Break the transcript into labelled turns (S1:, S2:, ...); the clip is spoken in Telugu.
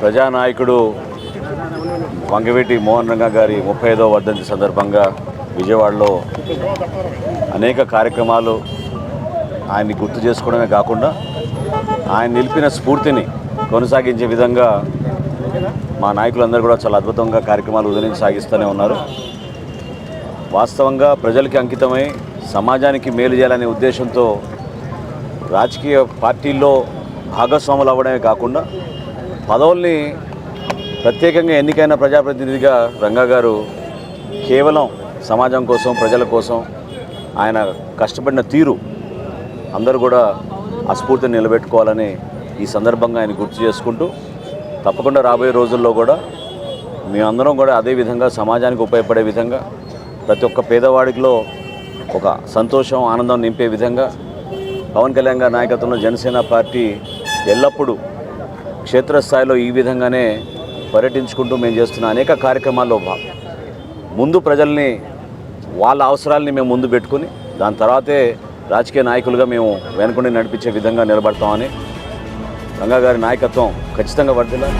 S1: ప్రజానాయకుడు వంగవీటి మోహన్ రంగ గారి ముప్పై ఐదో వర్ధంతి సందర్భంగా విజయవాడలో అనేక కార్యక్రమాలు ఆయన్ని గుర్తు చేసుకోవడమే కాకుండా ఆయన నిలిపిన స్ఫూర్తిని కొనసాగించే విధంగా మా నాయకులందరూ కూడా చాలా అద్భుతంగా కార్యక్రమాలు ఉదయం సాగిస్తూనే ఉన్నారు. వాస్తవంగా ప్రజలకి అంకితమై సమాజానికి మేలు చేయాలనే ఉద్దేశంతో రాజకీయ పార్టీల్లో భాగస్వాములు అవ్వడమే కాకుండా పదవుల్ని ప్రత్యేకంగా ఎన్నికైన ప్రజాప్రతినిధిగా రంగా గారు కేవలం సమాజం కోసం ప్రజల కోసం ఆయన కష్టపడిన తీరు అందరూ కూడా అస్ఫూర్తిని నిలబెట్టుకోవాలని ఈ సందర్భంగా ఆయన గుర్తు చేసుకుంటూ తప్పకుండా రాబోయే రోజుల్లో కూడా మేమందరం కూడా అదే విధంగా సమాజానికి ఉపయోగపడే విధంగా ప్రతి ఒక్క పేదవాడికిలో ఒక సంతోషం ఆనందం నింపే విధంగా పవన్ కళ్యాణ్ గారి నాయకత్వంలో జనసేన పార్టీ ఎల్లప్పుడూ క్షేత్రస్థాయిలో ఈ విధంగానే పర్యటించుకుంటూ మేము చేస్తున్న అనేక కార్యక్రమాల్లో ముందు ప్రజల్ని వాళ్ళ అవసరాలని మేము ముందు పెట్టుకుని దాని తర్వాతే రాజకీయ నాయకులుగా మేము వెనుకుండి నడిపించే విధంగా నిలబడతామని రంగా గారి నాయకత్వం ఖచ్చితంగా వర్దిల్లాలి